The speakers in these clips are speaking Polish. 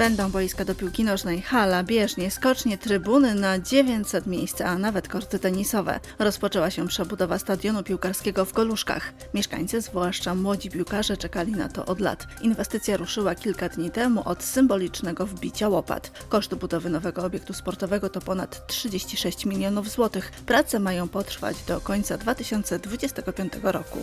Będą boiska do piłki nożnej, hala, bieżnie, skocznie, trybuny na 900 miejsc, a nawet korty tenisowe. Rozpoczęła się przebudowa stadionu piłkarskiego w Goluszkach. Mieszkańcy, zwłaszcza młodzi piłkarze, czekali na to od lat. Inwestycja ruszyła kilka dni temu od symbolicznego wbicia łopat. Koszt budowy nowego obiektu sportowego to ponad 36 milionów złotych. Prace mają potrwać do końca 2025 roku.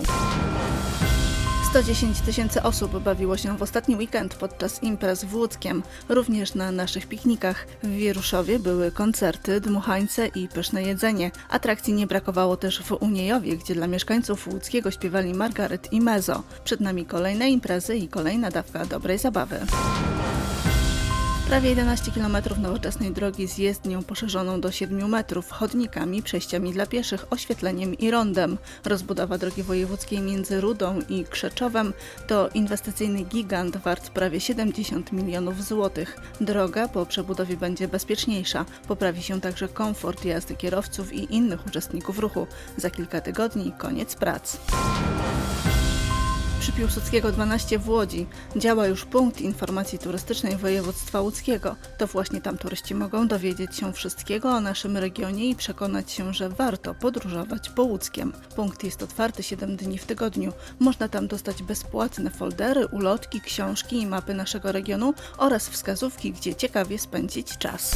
110 tysięcy osób bawiło się w ostatni weekend podczas imprez w Łódzkiem, również na naszych piknikach. W Wieruszowie były koncerty, dmuchańce i pyszne jedzenie. Atrakcji nie brakowało też w Uniejowie, gdzie dla mieszkańców łódzkiego śpiewali Margaret i Mezo. Przed nami kolejne imprezy i kolejna dawka dobrej zabawy. Prawie 11 km nowoczesnej drogi z jezdnią poszerzoną do 7 metrów, chodnikami, przejściami dla pieszych, oświetleniem i rondem. Rozbudowa drogi wojewódzkiej między Rudą i Krzeczowem to inwestycyjny gigant wart prawie 70 milionów złotych. Droga po przebudowie będzie bezpieczniejsza. Poprawi się także komfort jazdy kierowców i innych uczestników ruchu. Za kilka tygodni koniec prac. Przy Piłsudskiego 12 w Łodzi działa już punkt informacji turystycznej województwa łódzkiego. To właśnie tam turyści mogą dowiedzieć się wszystkiego o naszym regionie i przekonać się, że warto podróżować po łódzkiem. Punkt jest otwarty 7 dni w tygodniu. Można tam dostać bezpłatne foldery, ulotki, książki i mapy naszego regionu oraz wskazówki, gdzie ciekawie spędzić czas.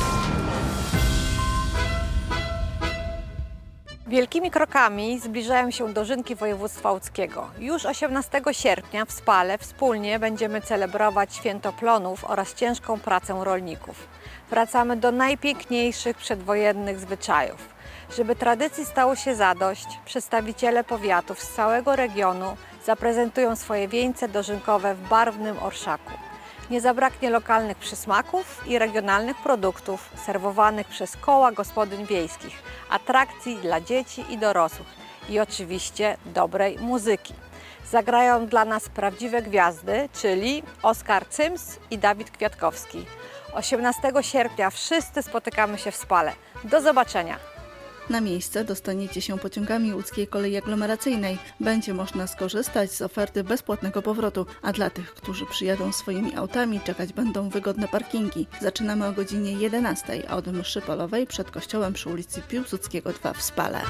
Wielkimi krokami zbliżają się dożynki województwa łódzkiego. Już 18 sierpnia w Spale wspólnie będziemy celebrować święto plonów oraz ciężką pracę rolników. Wracamy do najpiękniejszych przedwojennych zwyczajów. Żeby tradycji stało się zadość, przedstawiciele powiatów z całego regionu zaprezentują swoje wieńce dożynkowe w barwnym orszaku. Nie zabraknie lokalnych przysmaków i regionalnych produktów serwowanych przez koła gospodyń wiejskich, atrakcji dla dzieci i dorosłych i oczywiście dobrej muzyki. Zagrają dla nas prawdziwe gwiazdy, czyli Oskar Cyms i Dawid Kwiatkowski. 18 sierpnia wszyscy spotykamy się w Spale. Do zobaczenia! Na miejsce dostaniecie się pociągami łódzkiej kolei aglomeracyjnej. Będzie można skorzystać z oferty bezpłatnego powrotu, a dla tych, którzy przyjadą swoimi autami, czekać będą wygodne parkingi. Zaczynamy o godzinie 11 od mszy polowej przed kościołem przy ulicy Piłsudskiego 2 w Spale.